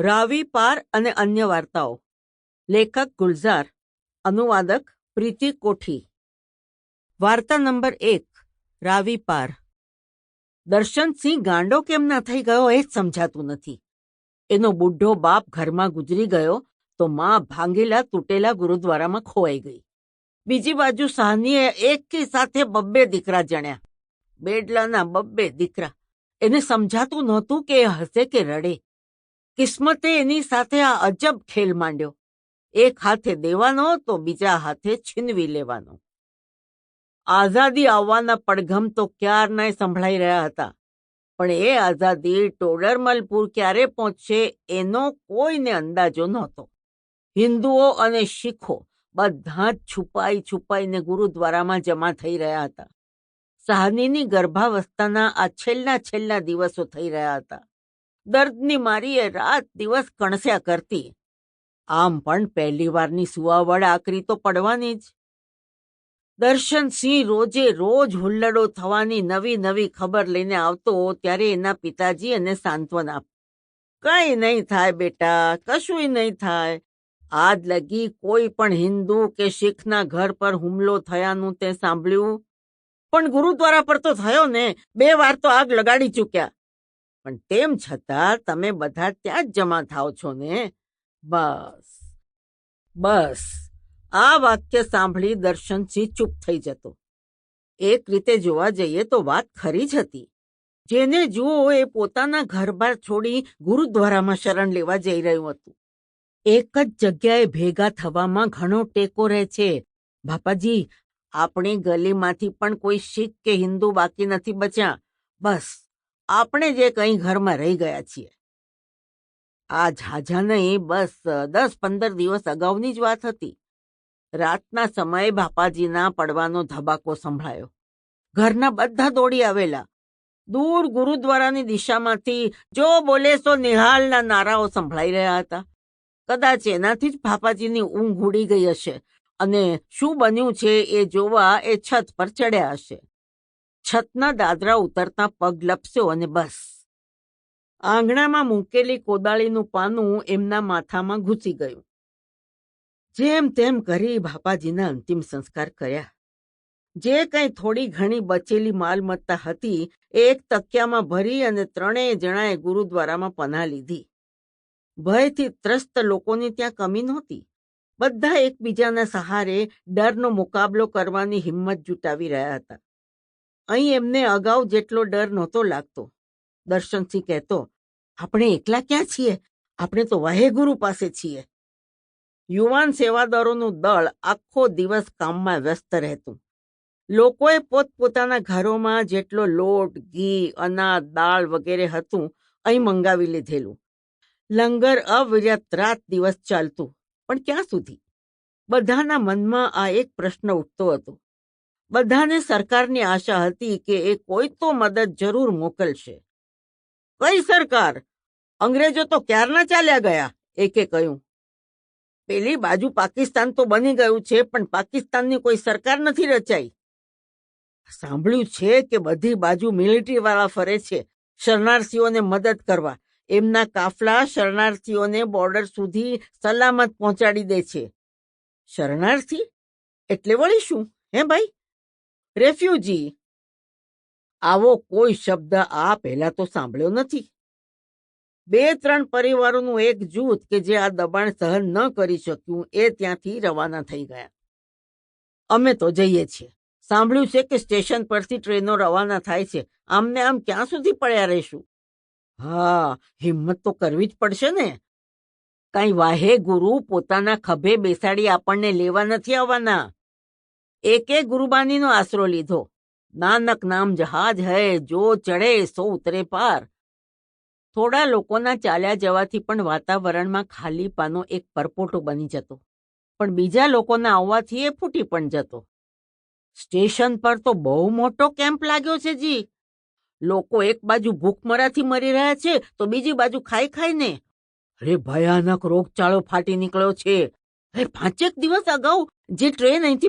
રાવી પાર અને અન્ય વાર્તાઓ. લેખક ગુલઝાર, અનુવાદક પ્રીતિ કોઠી. વાર્તા નંબર એક, રાવી પાર. દર્શનસિંહ ગાંડો કેમ ના થઈ ગયો એ જ સમજાતું નથી. એનો બુઢો બાપ ઘરમાં ગુજરી ગયો તો માં ભાંગેલા તૂટેલા ગુરુદ્વારામાં ખોવાઈ ગઈ. બીજી બાજુ સાહનીએ એકી સાથે બબ્બે દીકરા જણ્યા. બેડલાના બબ્બે દીકરા. એને સમજાતું નહોતું કે એ હસે કે રડે. કિસ્મતે એની સાથે આ અજબ ખેલ માંડ્યો. એક હાથે દેવાનો તો બીજા હાથે છીનવી લેવાનો. આઝાદી આવવાના પડઘમ તો ક્યારનાય સંભળાઈ રહ્યા હતા. પણ એ આઝાદી ટોડરમલપુર ક્યારે પહોંચશે એનો કોઈને અંદાજો નહોતો. હિન્દુઓ અને શીખો બધા જ છુપાઈ છુપાઈને ગુરુદ્વારામાં જમા થઈ રહ્યા હતા. સહાનીની ગર્ભાવસ્થાના આ છેલ્લા છેલ્લા દિવસો થઈ રહ્યા હતા. દર્દની મારી એ રાત દિવસ કણસ્યા કરતી. આમ પણ પહેલી વારની સુવાવડ આકરી તો પડવાની જ. દર્શનસિંહ રોજે રોજ હુલ્લડો થવાની નવી નવી ખબર લઈને આવતો ત્યારે એના પિતાજી એને સાંત્વના આપ. કઈ નહીં થાય બેટા, કશુંય નહીં થાય. આજ લગી કોઈ પણ હિન્દુ કે શીખના ઘર પર હુમલો થયાનું તે સાંભળ્યું? પણ ગુરુદ્વારા પર તો થયો ને, બે વાર તો આગ લગાડી ચૂક્યા. પણ તેમ છતાં તમે બધા ત્યાં જ જમા થાવ છો ને? બસ બસ. આ વાક્ય સાંભળી દર્શનસિંહ ચૂપ થઈ જતો. એક રીતે જોવા જઈએ તો વાત ખરી જ હતી. જેને જુઓ એ પોતાના ઘરબાર છોડી ગુરુદ્વારામાં શરણ લેવા જઈ રહ્યું હતું. એક જ જગ્યાએ ભેગા થવામાં ઘણો ટેકો રહે છે. બાપાજી, આપણી ગલીમાંથી પણ કોઈ શીખ કે હિન્દુ બાકી નથી બચ્યા. બસ. આપણે જે કંઈ ઘરમાં રહી ગયા છીએ. આ ઝાઝા નહીં બસ દસ પંદર દિવસ અગાઉની જ વાત હતી. રાતના સમયે બાપાજીના પડવાનો ધબાકો સંભળાયો. ઘરના બધા દોડી આવેલા. દૂર ગુરુદ્વારાની દિશામાંથી જો બોલે સો નિહાલના નારાઓ સંભળાઈ રહ્યા હતા. કદાચ એનાથી જ બાપાજીની ઊંઘ ઉડી ગઈ હશે અને શું બન્યું છે એ જોવા એ છત પર ચડ્યા હશે. છતના દાદરા ઉતરતા પગ લપસ્યો અને બસ. આંગણામાં મૂકેલી કોદાળીનું પાનું એમના માથામાં ઘૂસી ગયું. જેમ તેમ કરી બાપાજીના અંતિમ સંસ્કાર કર્યા. જે કંઈ થોડી ઘણી બચેલી માલમત્તા હતી, એક તકિયામાં ભરી અને ત્રણેય જણાએ ગુરુદ્વારામાં પનાહ લીધી. ભયથી ત્રસ્ત લોકોની ત્યાં કમી નહોતી. બધા એકબીજાના સહારે ડરનો મુકાબલો કરવાની હિંમત જુટાવી રહ્યા હતા. અહીં એમને અગાઉ જેટલો ડર નહોતો લાગતો. દર્શનસિંહ કહેતો, આપણે એકલા ક્યાં છીએ? આપણે તો વાહેગુરુ પાસે છીએ. યુવાન સેવાદારોનું દળ આખો દિવસ કામમાં વ્યસ્ત રહેતું. લોકોએ પોતપોતાના ઘરોમાં જેટલો લોટ, ઘી, અનાજ, દાળ વગેરે હતું, અહીં મંગાવી લીધેલું. લંગર અવિરત રાત દિવસ ચાલતું. પણ ક્યાં સુધી? બધાના મનમાં આ એક પ્રશ્ન ઉઠતો હતો. બધાને સરકારની આશા હતી કે એ કોઈ તો મદદ જરૂર મોકલશે. કઈ સરકાર? અંગ્રેજો તો ક્યારના ચાલ્યા ગયા? એકે કહ્યું. પેલી બાજુ પાકિસ્તાન તો બની ગયું છે, પણ પાકિસ્તાનની કોઈ સરકાર નથી રચાઈ. સાંભળ્યું છે કે બધી બાજુ મિલિટરી વાળા ફરે છે, શરણાર્થીઓને મદદ કરવા. એમના કાફલા શરણાર્થીઓને બોર્ડર સુધી સલામત પહોંચાડી દે છે. શરણાર્થી? એટલે વળી શું? હે ભાઈ? રેફ્યુજી. આવો કોઈ શબ્દ આ પહેલા તો સાંભળ્યો નથી. બે ત્રણ પરિવારોનું એક જૂથ કે જે આ દબાણ સહન ન કરી શક્યું એ ત્યાંથી રવાના થઈ ગયા. અમે તો જઈએ છીએ. સાંભળ્યું છે કે સ્ટેશન પરથી ટ્રેનો રવાના થાય છે. આમને આમ ક્યાં સુધી પડ્યા રહીશું? હા, હિંમત તો કરવી જ પડશે ને. કાંઈ વાહે ગુરુ પોતાના ખભે બેસાડી આપણને લેવા નથી આવવાના. એકે ગુરુબાનીનો આશરો લીધો. નાનક નામ જહાજ હૈ, જો ચડે સો ઉતરે પાર. થોડા લોકોના ચાલ્યા જવાથી પણ વાતાવરણમાં ખાલીપાનો એક પરપોટો બની જતો. પણ બીજા લોકોના આવવાથી એ ફૂટી પણ જતો. સ્ટેશન પર તો બહુ મોટો કેમ્પ લાગ્યો છે જી. લોકો એક બાજુ ભૂખમરાથી મરી રહ્યા છે, તો બીજી બાજુ ખાઈ ખાઈને. અરે ભયાનક રોગચાળો ફાટી નીકળ્યો છે. પાંચેક દિવસ અગાઉ જે ટ્રેન અહીંથી